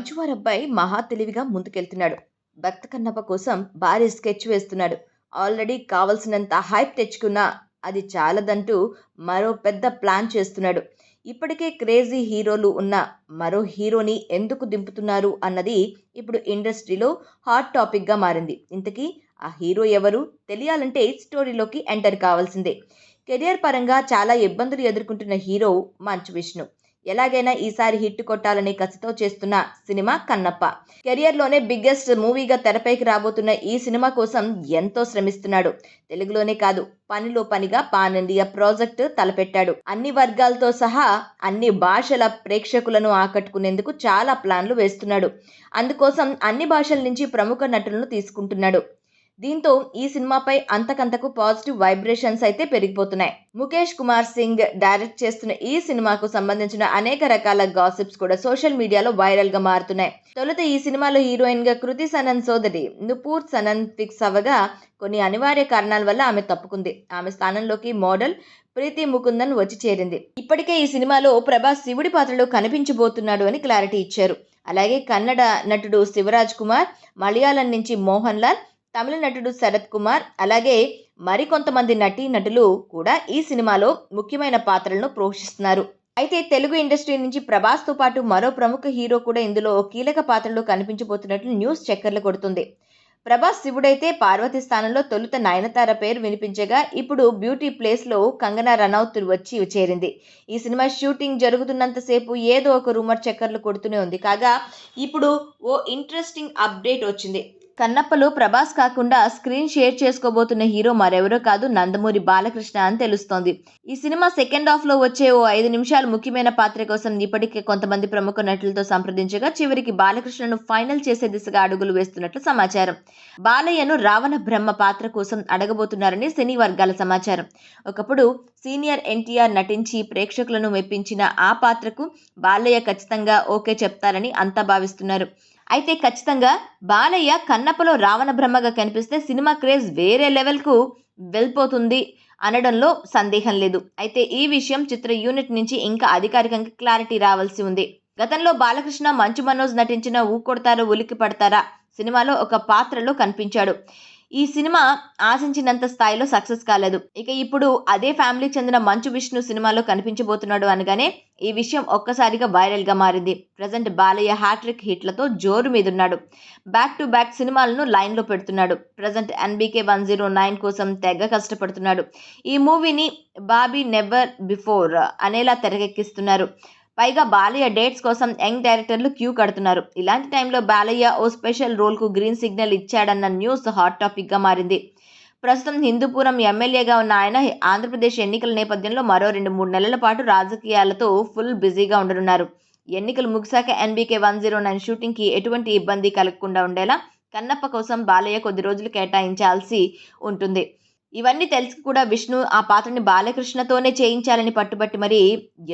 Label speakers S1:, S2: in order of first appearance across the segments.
S1: మంచువారబ్బాయి మహా తెలివిగా ముందుకెళ్తున్నాడు. భక్త కన్నప్ప కోసం భారీ స్కెచ్ వేస్తున్నాడు. ఆల్రెడీ కావలసినంత హైప్ తెచ్చుకున్నా అది చాలదంటూ మరో పెద్ద ప్లాన్ చేస్తున్నాడు. ఇప్పటికే క్రేజీ హీరోలు ఉన్న మరో హీరోని ఎందుకు దింపుతున్నారు అన్నది ఇప్పుడు ఇండస్ట్రీలో హాట్ టాపిక్గా మారింది. ఇంతకీ ఆ హీరో ఎవరు? తెలియాలంటే స్టోరీలోకి ఎంటర్ కావాల్సిందే. కెరియర్ పరంగా చాలా ఇబ్బందులు ఎదుర్కొంటున్న హీరో మంచు విష్ణు. ఎలాగైనా ఈసారి హిట్ కొట్టాలని కసితో చేస్తున్న సినిమా కన్నప్ప. కెరియర్లోనే బిగ్గెస్ట్ మూవీగా తెరపైకి రాబోతున్న ఈ సినిమా కోసం ఎంతో శ్రమిస్తున్నాడు. తెలుగులోనే కాదు పనిలో పనిగా పాన్ ఇండియా ప్రాజెక్టు తలపెట్టాడు. అన్ని వర్గాలతో సహా అన్ని భాషల ప్రేక్షకులను ఆకట్టుకునేందుకు చాలా ప్లాన్లు వేస్తున్నాడు. అందుకోసం అన్ని భాషల నుంచి ప్రముఖ నటులను తీసుకుంటున్నాడు. దీంతో ఈ సినిమాపై అంతకంతకు పాజిటివ్ వైబ్రేషన్స్ అయితే పెరిగిపోతున్నాయి. ముఖేష్ కుమార్ సింగ్ డైరెక్ట్ చేస్తున్న ఈ సినిమాకు సంబంధించిన అనేక రకాల గాసిప్స్ కూడా సోషల్ మీడియాలో వైరల్గా మారుతున్నాయి. తొలుత ఈ సినిమాలో హీరోయిన్గా కృతి సనన్ సోదరి నుపూర్ సనన్ ఫిక్స్ అవ్వగా కొన్ని అనివార్య కారణాల వల్ల ఆమె తప్పుకుంది. ఆమె స్థానంలోకి మోడల్ ప్రీతి ముకుందన్ వచ్చి చేరింది. ఇప్పటికే ఈ సినిమాలో ప్రభాస్ శివుడి పాత్రలో కనిపించబోతున్నాడు అని క్లారిటీ ఇచ్చారు. అలాగే కన్నడ నటుడు శివరాజ్ కుమార్ మలయాళం నుంచి మోహన్ లాల్ తమిళ నటుడు శరత్ కుమార్ అలాగే మరికొంతమంది నటీ నటులు కూడా ఈ సినిమాలో ముఖ్యమైన పాత్రలను పోషిస్తున్నారు. అయితే తెలుగు ఇండస్ట్రీ నుంచి ప్రభాస్తో పాటు మరో ప్రముఖ హీరో కూడా ఇందులో కీలక పాత్రలో కనిపించబోతున్నట్లు న్యూస్ చక్కర్లు కొడుతుంది. ప్రభాస్ శివుడైతే పార్వతి స్థానంలో తొలుత నయనతార పేరు వినిపించగా ఇప్పుడు బ్యూటీ ప్లేస్లో కంగనా రనౌత్ వచ్చి చేరింది. ఈ సినిమా షూటింగ్ జరుగుతున్నంతసేపు ఏదో ఒక రూమర్ చక్కర్లు కొడుతూనే ఉంది. కాగా ఇప్పుడు ఓ ఇంట్రెస్టింగ్ అప్డేట్ వచ్చింది. కన్నప్పలో ప్రభాస్ కాకుండా స్క్రీన్ షేర్ చేసుకోబోతున్న హీరో మరెవరో కాదు నందమూరి బాలకృష్ణ అని తెలుస్తోంది. ఈ సినిమా సెకండ్ హాఫ్లో వచ్చే ఓ ఐదు నిమిషాలు ముఖ్యమైన పాత్ర కోసం ఇప్పటికే కొంతమంది ప్రముఖ నటులతో సంప్రదించగా చివరికి బాలకృష్ణను ఫైనల్ చేసే దిశగా అడుగులు వేస్తున్నట్లు సమాచారం. బాలయ్యను రావణ బ్రహ్మ పాత్ర కోసం అడగబోతున్నారని సినీ వర్గాల సమాచారం. ఒకప్పుడు సీనియర్ ఎన్టీఆర్ నటించి ప్రేక్షకులను మెప్పించిన ఆ పాత్రకు బాలయ్య ఖచ్చితంగా ఓకే చెప్తారని అంతా భావిస్తున్నారు. అయితే ఖచ్చితంగా బాలయ్య కన్నప్పలో రావణ బ్రహ్మగా కనిపిస్తే సినిమా క్రేజ్ వేరే లెవెల్కు వెళ్ళిపోతుంది అనడంలో సందేహం లేదు. అయితే ఈ విషయం చిత్ర యూనిట్ నుంచి ఇంకా అధికారికంగా క్లారిటీ రావాల్సి ఉంది. గతంలో బాలకృష్ణ మంచు మనోజ్ నటించిన ఊ ఉలికి ఉలిక్కి పడతారా సినిమాలో ఒక పాత్రలో కనిపించాడు. ఈ సినిమా ఆశించినంత స్థాయిలో సక్సెస్ కాలేదు. ఇక ఇప్పుడు అదే ఫ్యామిలీకి చెందిన మంచు విష్ణు సినిమాలో కనిపించబోతున్నాడు అనగానే ఈ విషయం ఒక్కసారిగా వైరల్గా మారింది. ప్రజెంట్ బాలయ్య హ్యాట్రిక్ హిట్లతో జోరు మీదున్నాడు. బ్యాక్ టు బ్యాక్ సినిమాలను లైన్లో పెడుతున్నాడు. Present NBK one zero nine కోసం తెగ కష్టపడుతున్నాడు. ఈ మూవీని బాబీ నెవర్ బిఫోర్ అనేలా తెరకెక్కిస్తున్నారు. పైగా బాలయ్య డేట్స్ కోసం యంగ్ డైరెక్టర్లు క్యూ కడుతున్నారు. ఇలాంటి టైంలో బాలయ్య ఓ స్పెషల్ రోల్కు గ్రీన్ సిగ్నల్ ఇచ్చాడన్న న్యూస్ హాట్ టాపిక్గా మారింది. ప్రస్తుతం హిందూపురం ఎమ్మెల్యేగా ఉన్న ఆయన ఆంధ్రప్రదేశ్ ఎన్నికల నేపథ్యంలో మరో రెండు మూడు నెలల పాటు రాజకీయాలతో ఫుల్ బిజీగా ఉండనున్నారు. ఎన్నికలు ముగిశాక ఎన్బీకే వన్ జీరో నైన్ షూటింగ్కి ఎటువంటి ఇబ్బంది కలగకుండా ఉండేలా కన్నప్ప కోసం బాలయ్య కొద్ది రోజులు కేటాయించాల్సి ఉంటుంది. ఇవన్నీ తెలిసి కూడా విష్ణు ఆ పాత్రని బాలకృష్ణతోనే చేయించాలని పట్టుబట్టి మరి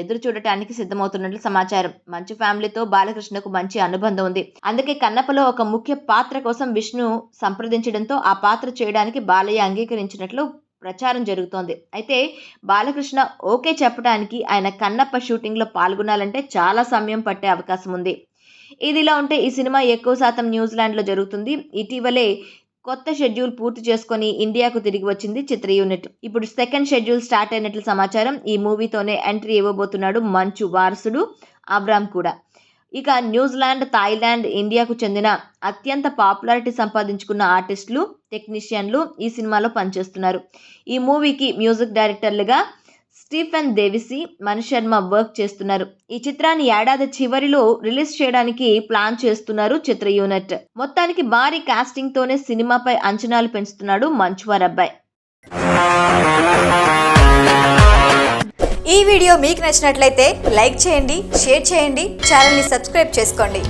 S1: ఎదురు చూడటానికి సిద్ధమవుతున్నట్లు సమాచారం. మంచు ఫ్యామిలీతో బాలకృష్ణకు మంచి అనుబంధం ఉంది. అందుకే కన్నప్పలో ఒక ముఖ్య పాత్ర కోసం విష్ణు సంప్రదించడంతో ఆ పాత్ర చేయడానికి బాలయ్య అంగీకరించినట్లు ప్రచారం జరుగుతోంది. అయితే బాలకృష్ణ ఓకే చెప్పడానికి ఆయన కన్నప్ప షూటింగ్లో పాల్గొనాలంటే చాలా సమయం పట్టే అవకాశం ఉంది. ఇదిలా ఉంటే ఈ సినిమా ఎక్కువ శాతం న్యూజిలాండ్లో జరుగుతుంది. ఇటీవలే కొత్త షెడ్యూల్ పూర్తి చేసుకొని ఇండియాకు తిరిగి వచ్చింది చిత్ర యూనిట్. ఇప్పుడు సెకండ్ షెడ్యూల్ స్టార్ట్ అయినట్లు సమాచారం. ఈ మూవీతోనే ఎంట్రీ ఇవ్వబోతున్నాడు మంచు వారసుడు అబ్రామ్ కూడా. ఇక న్యూజిలాండ్ థాయిలాండ్ ఇండియాకు చెందిన అత్యంత పాపులారిటీ సంపాదించుకున్న ఆర్టిస్టులు టెక్నీషియన్లు ఈ సినిమాలో పనిచేస్తున్నారు. ఈ మూవీకి మ్యూజిక్ డైరెక్టర్లుగా స్టీఫెన్ దేవిసి శర్మ వర్క్ చేస్తున్నారు. ఈ చిత్రాన్ని ఏడాది చివరిలో రిలీజ్ చేయడానికి ప్లాన్ చేస్తున్నారు చిత్ర యూనిట్. మొత్తానికి భారీ కాస్టింగ్ తోనే సినిమాపై అంచనాలు పెంచుతున్నాడు మంచువార్ అబ్బాయి.
S2: ఈ వీడియో మీకు నచ్చినట్లయితే లైక్ చేయండి షేర్ చేయండి ఛానల్ని సబ్స్క్రైబ్ చేసుకోండి.